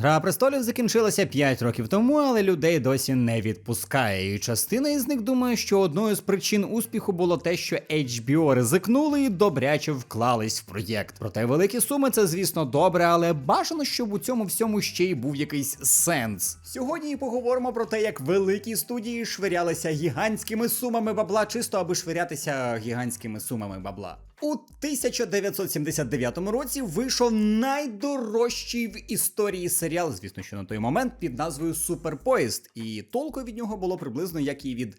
Гра престолів закінчилася 5 років тому, але людей досі не відпускає. І частина із них думає, що одною з причин успіху було те, що HBO ризикнули і добряче вклались в проєкт. Проте великі суми це, звісно, добре, але бажано, щоб у цьому всьому ще й був якийсь сенс. Сьогодні і поговоримо про те, як великі студії швирялися гігантськими сумами бабла, чисто аби швирятися гігантськими сумами бабла. У 1979 році вийшов найдорожчий в історії серіал, звісно, що на той момент під назвою Суперпоїзд, і толку від нього було приблизно як і від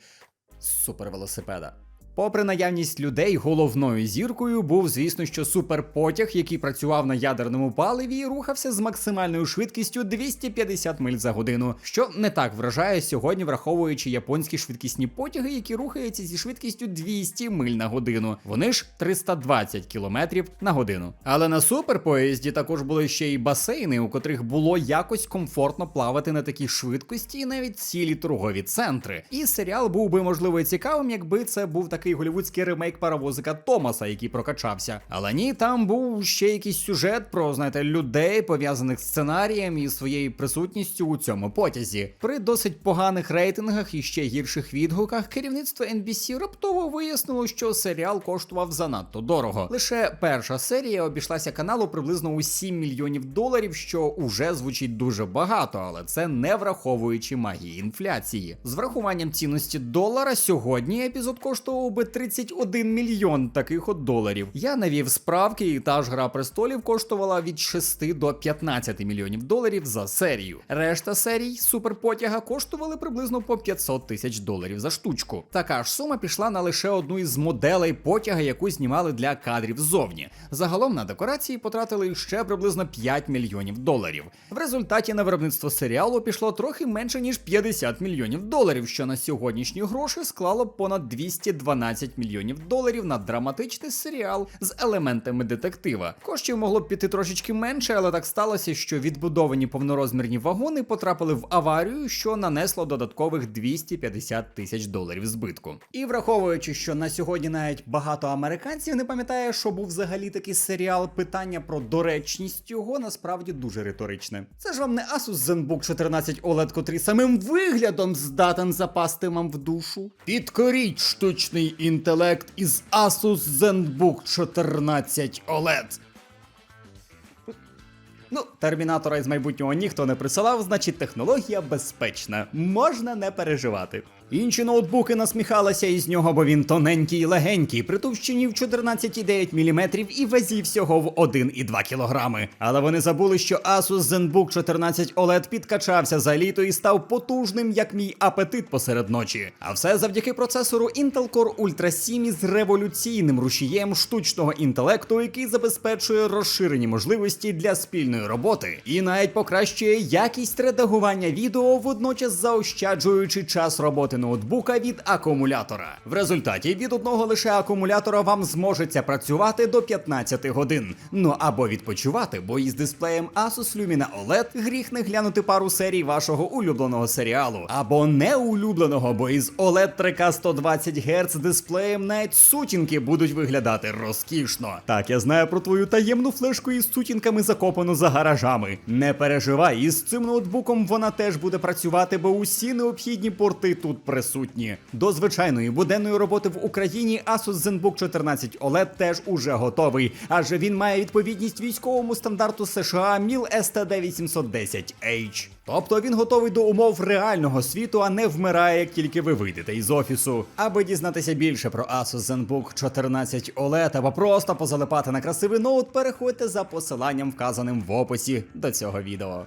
супервелосипеда. Попри наявність людей, головною зіркою був, звісно, що суперпотяг, який працював на ядерному паливі і рухався з максимальною швидкістю 250 миль за годину, що не так вражає сьогодні, враховуючи японські швидкісні потяги, які рухаються зі швидкістю 200 миль на годину. Вони ж 320 кілометрів на годину. Але на суперпоїзді також були ще й басейни, у котрих було якось комфортно плавати на такій швидкості, і навіть цілі торгові центри. І серіал був би можливо цікавим, якби це був такий голівудський ремейк паровозика Томаса, який прокачався. Але ні, там був ще якийсь сюжет про, знаєте, людей, пов'язаних з сценарієм і своєю присутністю у цьому потязі. При досить поганих рейтингах і ще гірших відгуках керівництво NBC раптово вияснило, що серіал коштував занадто дорого. Лише перша серія обійшлася каналу приблизно у 7 мільйонів доларів, що уже звучить дуже багато, але це не враховуючи магії інфляції. З врахуванням цінності долара сьогодні епізод коштував би 31 мільйон таких от доларів. Я навів справки, і та ж гра престолів коштувала від 6 до 15 мільйонів доларів за серію. Решта серій суперпотяга коштували приблизно по 500 тисяч доларів за штучку. Така ж сума пішла на лише одну із моделей потяга, яку знімали для кадрів ззовні. Загалом на декорації потратили ще приблизно 5 мільйонів доларів. В результаті на виробництво серіалу пішло трохи менше ніж 50 мільйонів доларів, що на сьогоднішні гроші склало понад 212 мільйонів доларів на драматичний серіал з елементами детектива. Коштів могло б піти трошечки менше, але так сталося, що відбудовані повнорозмірні вагони потрапили в аварію, що нанесло додаткових 250 тисяч доларів збитку. І враховуючи, що на сьогодні навіть багато американців не пам'ятає, що був взагалі такий серіал, питання про доречність його насправді дуже риторичне. Це ж вам не Asus ZenBook 14 OLED, котрий самим виглядом здатен запасти вам в душу. Підкоріть штучний інтелект із Asus ZenBook 14 OLED. Ну, термінатора із майбутнього ніхто не присилав, значить технологія безпечна. Можна не переживати. Інші ноутбуки насміхалися із нього, бо він тоненький і легенький, при товщині в 14,9 мм і вазі всього в 1,2 кг. Але вони забули, що Asus ZenBook 14 OLED підкачався за літо і став потужним, як мій апетит посеред ночі. А все завдяки процесору Intel Core Ultra 7 із революційним рушієм штучного інтелекту, який забезпечує розширені можливості для спільної роботи і навіть покращує якість редагування відео, водночас заощаджуючи час роботи ноутбука від акумулятора. В результаті від одного лише акумулятора вам зможеться працювати до 15 годин. Ну або відпочивати, бо із дисплеєм Asus Lumina OLED гріх не глянути пару серій вашого улюбленого серіалу, або не улюбленого, бо із OLED 3K 120 Гц дисплеєм навіть сутінки будуть виглядати розкішно. Так, я знаю про твою таємну флешку із сутінками закопану за гаражами. Не переживай, із цим ноутбуком вона теж буде працювати, бо усі необхідні порти тут присутні. До звичайної буденної роботи в Україні Asus ZenBook 14 OLED теж уже готовий, адже він має відповідність військовому стандарту США MIL STD810H. Тобто він готовий до умов реального світу, а не вмирає, як тільки ви вийдете із офісу. Аби дізнатися більше про Asus ZenBook 14 OLED або просто позалипати на красивий ноут, переходьте за посиланням, вказаним в описі до цього відео.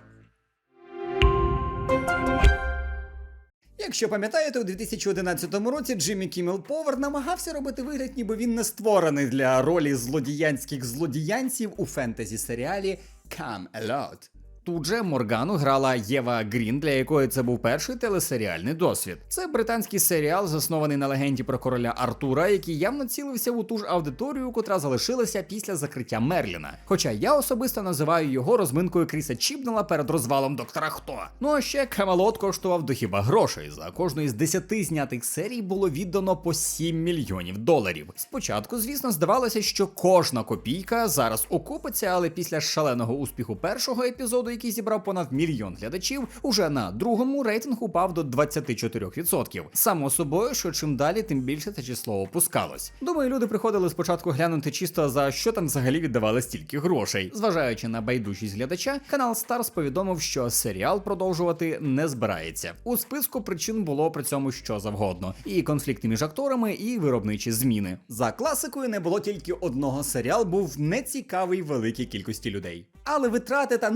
Якщо пам'ятаєте, у 2011 році Джиммі Кіммел Повер намагався робити вигляд, ніби він не створений для ролі злодіянських злодіянців у фентезі серіалі Come Alot. Тут же Моргану грала Єва Грін, для якої це був перший телесеріальний досвід. Це британський серіал, заснований на легенді про короля Артура, який явно цілився у ту ж аудиторію, котра залишилася після закриття Мерліна. Хоча я особисто називаю його розминкою Кріса Чібнела перед розвалом доктора Хто. Ну а ще Камелот коштував до хіба грошей. За кожну із десяти знятих серій було віддано по 7 мільйонів доларів. Спочатку, звісно, здавалося, що кожна копійка зараз окупиться, але після шаленого успіху першого епізоду який зібрав понад мільйон глядачів, уже на другому рейтинг упав до 24%. Само собою, що чим далі, тим більше це число опускалось. Думаю, люди приходили спочатку глянути чисто за що там взагалі віддавали стільки грошей. Зважаючи на байдужість глядача, канал Stars повідомив, що серіал продовжувати не збирається. У списку причин було при цьому що завгодно: і конфлікти між акторами, і виробничі зміни. За класикою не було тільки одного серіал, був нецікавий великій кількості людей. Але витрати та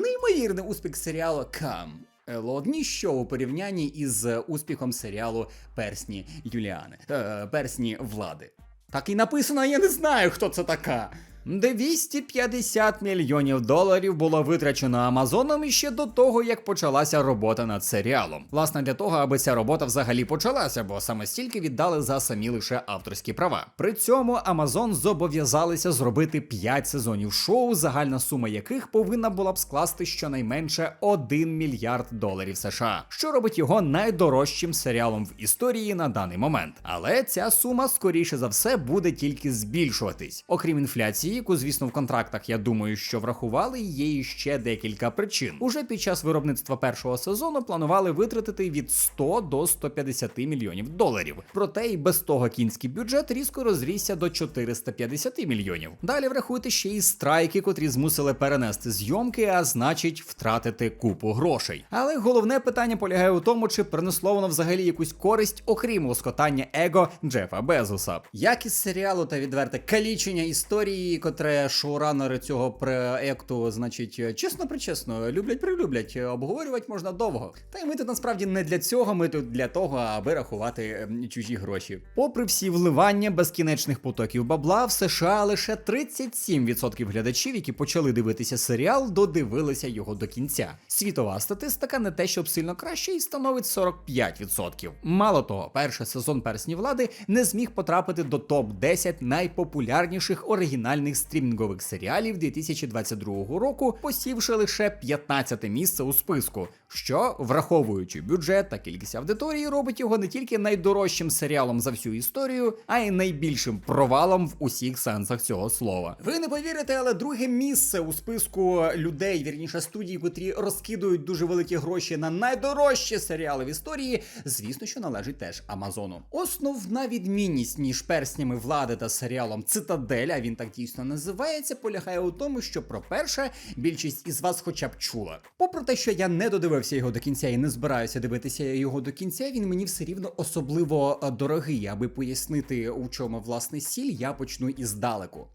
неймовірний успіх серіалу Кам. Одні що у порівнянні із успіхом серіалу Персні Юліани, е, Персні влади. Так і написано, я не знаю, хто це така. 250 мільйонів доларів було витрачено Амазоном іще до того, як почалася робота над серіалом. Власне, для того, аби ця робота взагалі почалася, бо саме стільки віддали за самі лише авторські права. При цьому Амазон зобов'язалися зробити 5 сезонів шоу, загальна сума яких повинна була б скласти щонайменше 1 мільярд доларів США, що робить його найдорожчим серіалом в історії на даний момент. Але ця сума, скоріше за все, буде тільки збільшуватись. Окрім інфляції, яку, звісно, в контрактах я думаю, що врахували, є ще декілька причин. Уже під час виробництва першого сезону планували витратити від 100 до 150 мільйонів доларів. Проте і без того кінський бюджет різко розрісся до 450 мільйонів. Далі врахуйте ще й страйки, котрі змусили перенести зйомки, а значить втратити купу грошей. Але головне питання полягає у тому, чи принесло воно взагалі якусь користь, окрім лоскотання его Джефа Безоса. Якість серіалу та відверте калічення історії, котре шоуранери цього проекту, значить, чесно причесно, люблять прилюблять, обговорювати можна довго. Та й ми тут насправді не для цього, ми тут для того, аби рахувати ем, чужі гроші. Попри всі вливання безкінечних потоків бабла, в США лише 37% глядачів, які почали дивитися серіал, додивилися його до кінця. Світова статистика не те, щоб сильно краще, і становить 45%. Мало того, перший сезон персні влади не зміг потрапити до топ 10 найпопулярніших оригінальних стрімінгових серіалів 2022 року, посівши лише 15 місце у списку, що, враховуючи бюджет та кількість аудиторії, робить його не тільки найдорожчим серіалом за всю історію, а й найбільшим провалом в усіх сенсах цього слова. Ви не повірите, але друге місце у списку людей, вірніше студій, котрі розкидують дуже великі гроші на найдорожчі серіали в історії, звісно, що належить теж Амазону. Основна відмінність між перснями влади та серіалом Цитадель, а він так дійсно називається, полягає у тому, що про перше більшість із вас хоча б чула. Попри те, що я не додивився його до кінця і не збираюся дивитися його до кінця, він мені все рівно особливо е, дорогий, аби пояснити, у чому власне сіль, я почну іздалеку.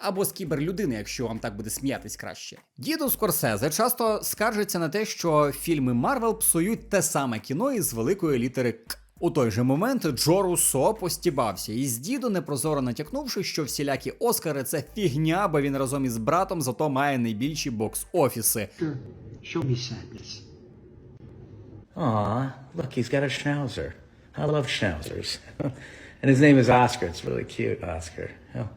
Або з кіберлюдини, якщо вам так буде сміятись краще. Діду Скорсезе часто скаржиться на те, що фільми Марвел псують те саме кіно із великої літери К. У той же момент Джо Руссо постібався із діду, непрозоро натякнувши, що всілякі Оскари це фігня, бо він разом із братом зато має найбільші бокс-офіси. Show me sadness. Aw, look, he's got a schnauzer. I love schnauzers. and his name is Oscar. It's really cute, Oscar. Oh.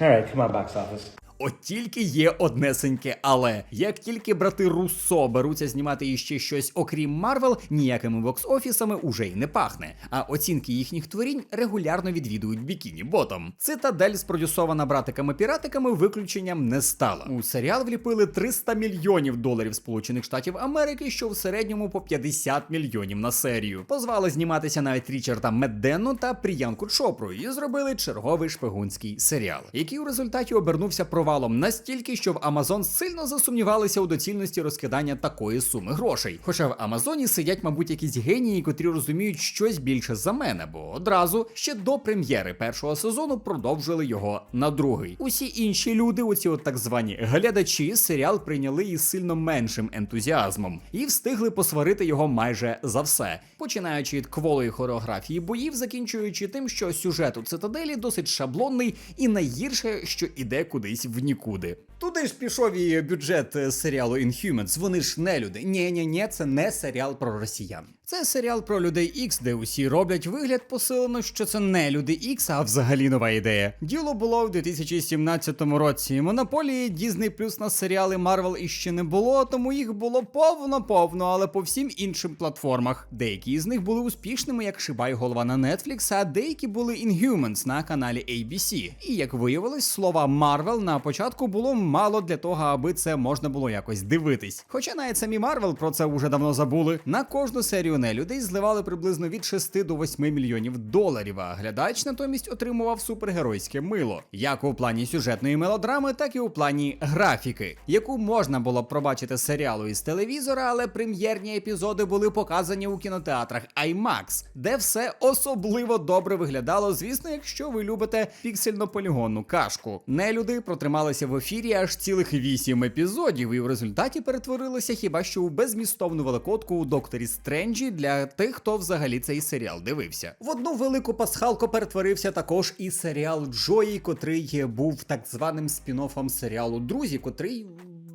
All right, come on, box office. От тільки є однесеньке, але як тільки брати Руссо беруться знімати іще щось окрім Марвел, ніякими бокс-офісами уже й не пахне. А оцінки їхніх творінь регулярно відвідують бікіні ботом. Цитадель, спродюсована братиками-піратиками, виключенням не стала. У серіал вліпили 300 мільйонів доларів Сполучених Штатів Америки, що в середньому по 50 мільйонів на серію. Позвали зніматися навіть Річарда Меддену та Пріянку Чопру і зробили черговий шпигунський серіал, який у результаті обернувся провалом настільки, що в Амазон сильно засумнівалися у доцільності розкидання такої суми грошей. Хоча в Амазоні сидять, мабуть, якісь генії, котрі розуміють щось більше за мене, бо одразу ще до прем'єри першого сезону продовжили його на другий. Усі інші люди, оці от так звані глядачі, серіал прийняли із сильно меншим ентузіазмом і встигли посварити його майже за все, починаючи від кволої хореографії боїв, закінчуючи тим, що сюжет у цитаделі досить шаблонний і найгірше, що іде кудись в нікуди. Туди ж пішов і бюджет е, серіалу Inhumans, вони ж не люди. Ні, ні, ні, це не серіал про росіян. Це серіал про людей X, де усі роблять вигляд посилено, що це не люди X, а взагалі нова ідея. Діло було в 2017 році. Монополії Disney Plus на серіали Marvel іще не було, тому їх було повно-повно, але по всім іншим платформах. Деякі з них були успішними, як Шибай голова на Netflix, а деякі були Inhumans на каналі ABC. І як виявилось, слова Marvel на початку було мало для того, аби це можна було якось дивитись. Хоча навіть самі Марвел про це вже давно забули. На кожну серію нелюдей зливали приблизно від 6 до 8 мільйонів доларів, а глядач натомість отримував супергеройське мило, як у плані сюжетної мелодрами, так і у плані графіки, яку можна було б пробачити з серіалу із телевізора, але прем'єрні епізоди були показані у кінотеатрах IMAX, де все особливо добре виглядало, звісно, якщо ви любите піксельно-полігонну кашку. Нелюди протрималися в ефірі аж цілих вісім епізодів, і в результаті перетворилися хіба що у безмістовну великодку у докторі Стренджі для тих, хто взагалі цей серіал дивився. В одну велику пасхалку перетворився також і серіал Джої, котрий був так званим спін-оффом серіалу Друзі, котрий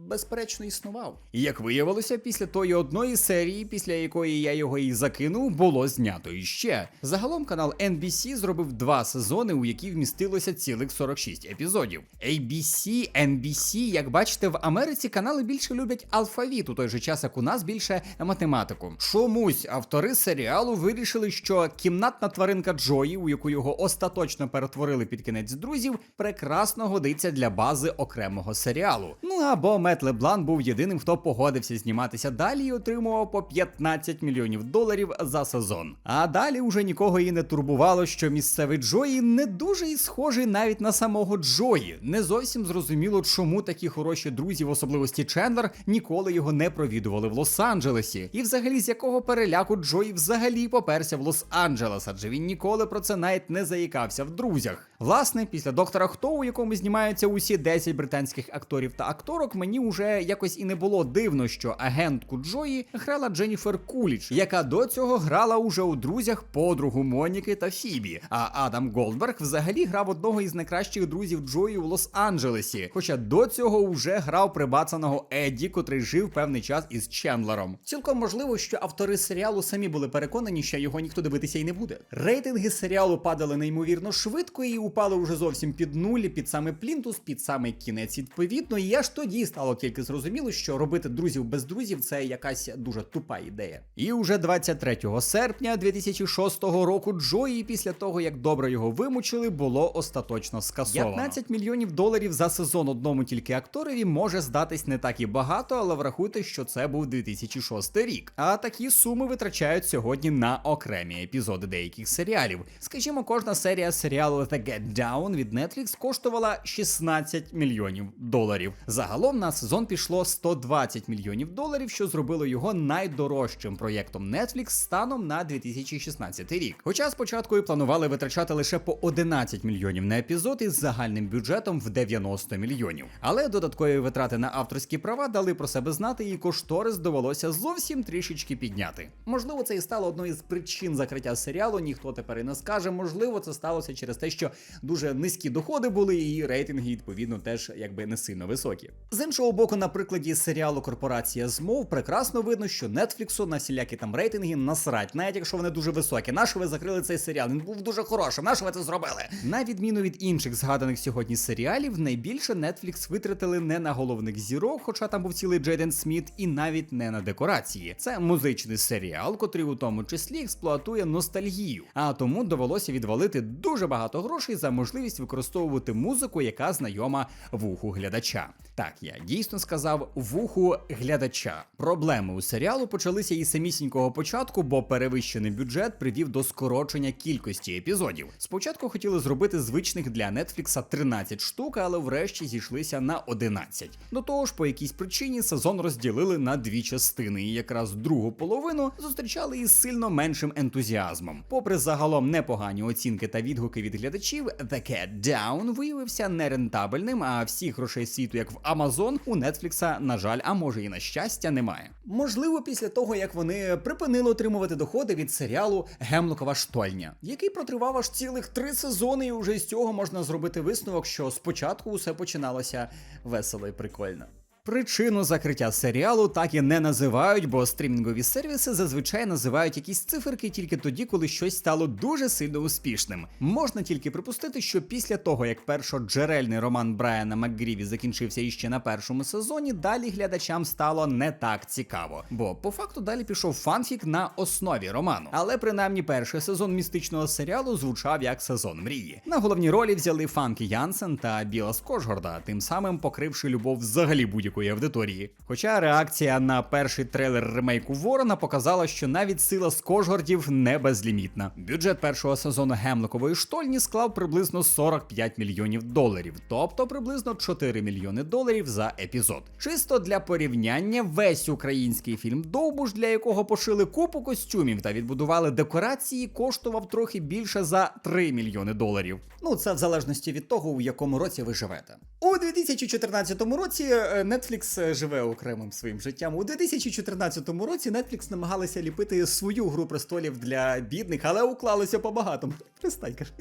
безперечно існував. І як виявилося, після тої одної серії, після якої я його і закинув, було знято іще. Загалом канал NBC зробив два сезони, у які вмістилося цілих 46 епізодів. ABC, NBC, як бачите, в Америці канали більше люблять алфавіт, у той же час, як у нас більше математику. Чомусь автори серіалу вирішили, що кімнатна тваринка Джої, у яку його остаточно перетворили під кінець друзів, прекрасно годиться для бази окремого серіалу. Ну або Мет Леблан був єдиним, хто погодився зніматися далі і отримував по 15 мільйонів доларів за сезон. А далі уже нікого і не турбувало, що місцевий Джої не дуже і схожий навіть на самого Джої. Не зовсім зрозуміло, чому такі хороші друзі, в особливості Чендлер, ніколи його не провідували в Лос-Анджелесі. І взагалі з якого переляку Джої взагалі поперся в Лос-Анджелес, адже він ніколи про це навіть не заїкався в друзях. Власне, після доктора Хто, у якому знімаються усі 10 британських акторів та акторок, мені уже якось і не було дивно, що агентку Джої грала Дженніфер Куліч, яка до цього грала уже у друзях подругу Моніки та Фібі. А Адам Голдберг взагалі грав одного із найкращих друзів Джої у Лос-Анджелесі. Хоча до цього вже грав прибацаного Едді, котрий жив певний час із Чендлером. Цілком можливо, що автори серіалу самі були переконані, що його ніхто дивитися й не буде. Рейтинги серіалу падали неймовірно швидко і упали уже зовсім під нуль, під саме плінтус, під самий кінець відповідно. І аж тоді стало тільки зрозуміло, що робити друзів без друзів це якась дуже тупа ідея. І уже 23 серпня 2006 року Джої, після того як добре його вимучили, було остаточно скасовано. 15 мільйонів доларів за сезон одному тільки акторові може здатись не так і багато, але врахуйте, що це був 2006 рік. А такі суми витрачають сьогодні на окремі епізоди деяких серіалів. Скажімо, кожна серія серіалу The Get Down від Netflix коштувала 16 мільйонів доларів. Загалом на сезон пішло 120 мільйонів доларів, що зробило його найдорожчим проєктом Netflix станом на 2016 рік. Хоча спочатку і планували витрачати лише по 11 мільйонів на епізод із загальним бюджетом в 90 мільйонів. Але додаткові витрати на авторські права дали про себе знати, і кошторис довелося зовсім трішечки підняти. Можливо, це і стало одною з причин закриття серіалу. Ніхто тепер і не скаже. Можливо, це сталося через те, що дуже низькі доходи були, і рейтинги відповідно теж якби не сильно високі. З іншого боку, на прикладі серіалу Корпорація змов прекрасно видно, що Нетфліксу на всілякі там рейтинги насрать, навіть якщо вони дуже високі. Нащо ви закрили цей серіал? Він був дуже хорошим. Нащо ви це зробили? На відміну від інших згаданих сьогодні серіалів, найбільше Netflix витратили не на головних зірок, хоча там був цілий Джейден Сміт, і навіть не на декорації. Це музичний серіал, котрий у тому числі експлуатує ностальгію. А тому довелося відвалити дуже багато грошей за можливість використовувати музику, яка знайома вуху глядача. Так, я дійсно сказав вуху глядача. Проблеми у серіалу почалися із самісінького початку, бо перевищений бюджет привів до скорочення кількості епізодів. Спочатку хотіли зробити звичних для Нетфлікса 13 штук, але врешті зійшлися на 11. До того ж, по якійсь причині сезон розділили на дві частини, і якраз другу половину зустрічали із сильно меншим ентузіазмом. Попри загалом непогані оцінки та відгуки від глядачів, The Cat Down виявився нерентабельним, а всіх грошей світу, як в Amazon, у Нетфлікса, на жаль, а може і на щастя, немає. Можливо, після того як вони припинили отримувати доходи від серіалу Гемлокова штольня, який протривав аж цілих три сезони, і вже з цього можна зробити висновок, що спочатку усе починалося весело і прикольно. Причину закриття серіалу так і не називають, бо стрімінгові сервіси зазвичай називають якісь циферки тільки тоді, коли щось стало дуже сильно успішним. Можна тільки припустити, що після того, як першоджерельний роман Брайана МакГріві закінчився іще на першому сезоні, далі глядачам стало не так цікаво. Бо по факту далі пішов фанфік на основі роману. Але принаймні перший сезон містичного серіалу звучав як сезон мрії. На головні ролі взяли Фанкі Янсен та Біла Скожгорда, тим самим покривши любов взагалі будь-якої аудиторії. Хоча реакція на перший трейлер ремейку Ворона показала, що навіть сила Скожгордів не безлімітна. Бюджет першого сезону Гемлокової штольні склав приблизно 45 мільйонів доларів, тобто приблизно 4 мільйони доларів за епізод. Чисто для порівняння, весь український фільм Довбуш, для якого пошили купу костюмів та відбудували декорації, коштував трохи більше за 3 мільйони доларів. Ну це в залежності від того, у якому році ви живете. У 2014 році е, Netflix е, живе окремим своїм життям. У 2014 році Netflix намагалися ліпити свою гру престолів для бідних, але уклалися по багатому. Пристань, каже.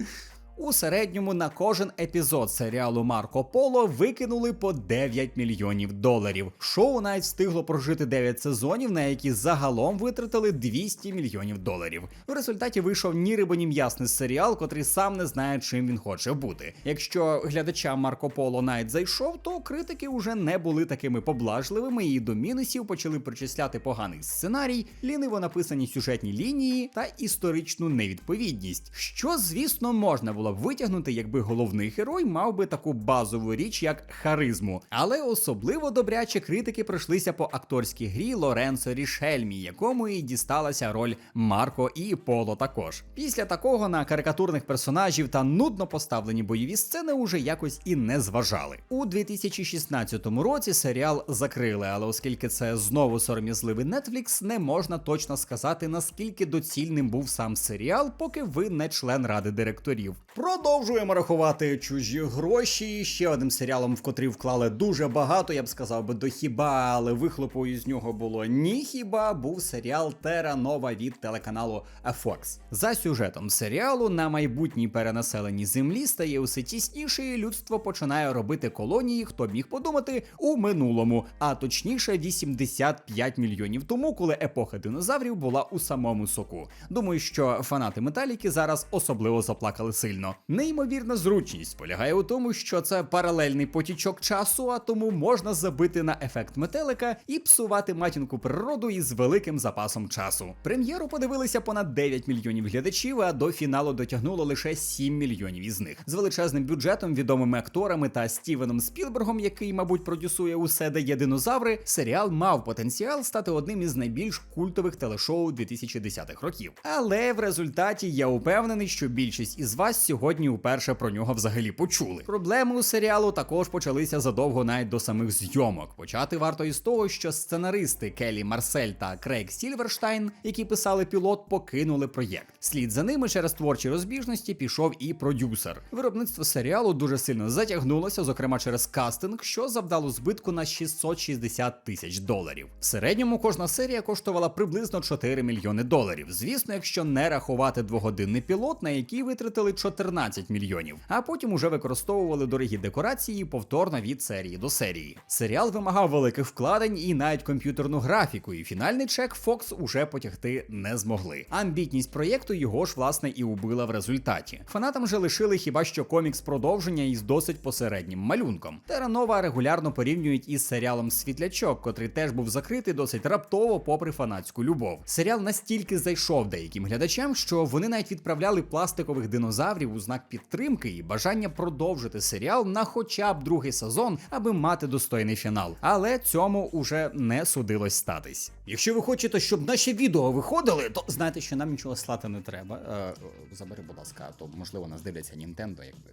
У середньому на кожен епізод серіалу Марко Поло викинули по 9 мільйонів доларів. Шоу навіть встигло прожити 9 сезонів, на які загалом витратили 200 мільйонів доларів. В результаті вийшов ні рибо, ні м'ясний серіал, котрий сам не знає, чим він хоче бути. Якщо глядачам Марко Поло навіть зайшов, то критики вже не були такими поблажливими і до мінусів почали причисляти поганий сценарій, ліниво написані сюжетні лінії та історичну невідповідність, що, звісно, можна було б витягнути, якби головний герой мав би таку базову річ, як харизму. Але особливо добряче критики пройшлися по акторській грі Лоренцо Рішельмі, якому і дісталася роль Марко і Поло також. Після такого на карикатурних персонажів та нудно поставлені бойові сцени уже якось і не зважали. У 2016 році серіал закрили, але оскільки це знову сором'язливий Netflix, не можна точно сказати, наскільки доцільним був сам серіал, поки ви не член ради директорів. Продовжуємо рахувати чужі гроші. Ще одним серіалом, в котрий вклали дуже багато, я б сказав би до хіба, але вихлопу із нього було ні хіба, був серіал Тера Нова від телеканалу Fox. За сюжетом серіалу на майбутній перенаселеній землі стає усе тісніше, і людство починає робити колонії, хто міг подумати, у минулому, а точніше 85 мільйонів тому, коли епоха динозаврів була у самому соку. Думаю, що фанати металіки зараз особливо заплакали сильно. Неймовірна зручність полягає у тому, що це паралельний потічок часу, а тому можна забити на ефект метелика і псувати матінку природу із великим запасом часу. Прем'єру подивилися понад 9 мільйонів глядачів, а до фіналу дотягнуло лише 7 мільйонів із них. З величезним бюджетом, відомими акторами та Стівеном Спілбергом, який, мабуть, продюсує усе де є динозаври, серіал мав потенціал стати одним із найбільш культових телешоу 2010-х років. Але в результаті я упевнений, що більшість із вас сьогодні уперше про нього взагалі почули. Проблеми у серіалу також почалися задовго навіть до самих зйомок. Почати варто із того, що сценаристи Келі Марсель та Крейг Сільверштайн, які писали пілот, покинули проєкт. Слід за ними через творчі розбіжності пішов і продюсер. Виробництво серіалу дуже сильно затягнулося, зокрема через кастинг, що завдало збитку на 660 тисяч доларів. В середньому кожна серія коштувала приблизно 4 мільйони доларів. Звісно, якщо не рахувати двогодинний пілот, на який витратили 14 мільйонів, а потім уже використовували дорогі декорації повторно від серії до серії. Серіал вимагав великих вкладень і навіть комп'ютерну графіку, і фінальний чек Fox уже потягти не змогли. Амбітність проєкту його ж власне і убила в результаті. Фанатам же лишили хіба що комікс продовження із досить посереднім малюнком. Теранова регулярно порівнюють із серіалом Світлячок, котрий теж був закритий досить раптово, попри фанатську любов. Серіал настільки зайшов деяким глядачам, що вони навіть відправляли пластикових динозаврів у знак підтримки і бажання продовжити серіал на хоча б другий сезон, аби мати достойний фінал. Але цьому уже не судилось статись. Якщо ви хочете, щоб наші відео виходили, то знаєте, що нам нічого слати не треба. Е, забери, будь ласка, то можливо нас дивляться Nintendo, якби.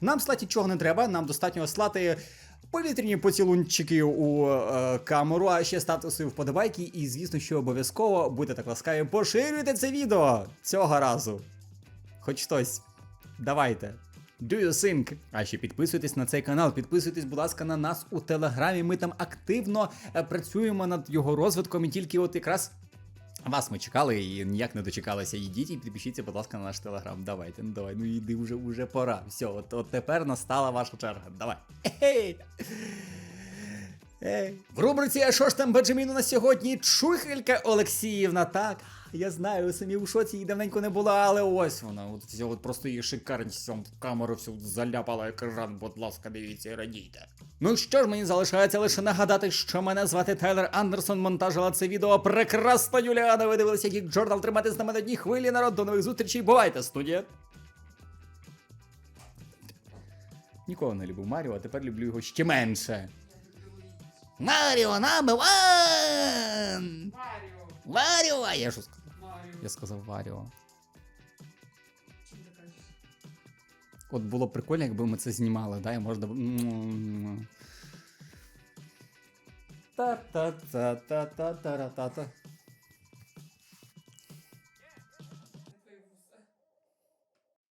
Нам слати нічого не треба, нам достатньо слати. Повітряні поцілунчики у е, камеру, а ще ставте свої вподобайки, і звісно, що обов'язково будьте так ласкаві, поширюйте це відео цього разу. Хоч хтось. Давайте. Do you think? А ще підписуйтесь на цей канал, підписуйтесь, будь ласка, на нас у телеграмі. Ми там активно е, працюємо над його розвитком, і тільки от якраз вас ми чекали і ніяк не дочекалися. Ідіть і підпишіться, будь ласка, на наш телеграм. Давайте, ну давай, ну йди вже, вже пора. Все, от, от тепер настала ваша черга. Давай. В рубриці «А що ж там Бенджаміну на сьогодні? Чухелька Олексіївна, так. Я знаю, самі у шоці її давненько не була, але ось вона. От взяла от просто її шикарність в камеру всю заляпала екран, будь ласка, дивіться і радійте. Ну що ж, мені залишається лише нагадати, що мене звати Тайлер Андерсон, монтажила це відео прекрасна Юліана. Ви дивилися, як Джордал тримати з нами на одній хвилі, народ. До нових зустрічей, бувайте, студія. Ніколи не любив Маріо, а тепер люблю його ще менше. Маріо number one! Маріо. Варіо! А я? Маріо. Я сказав Варіо. От було б прикольно, якби ми це знімали, да, і можна. Та-та-та-та-та-та-та-та.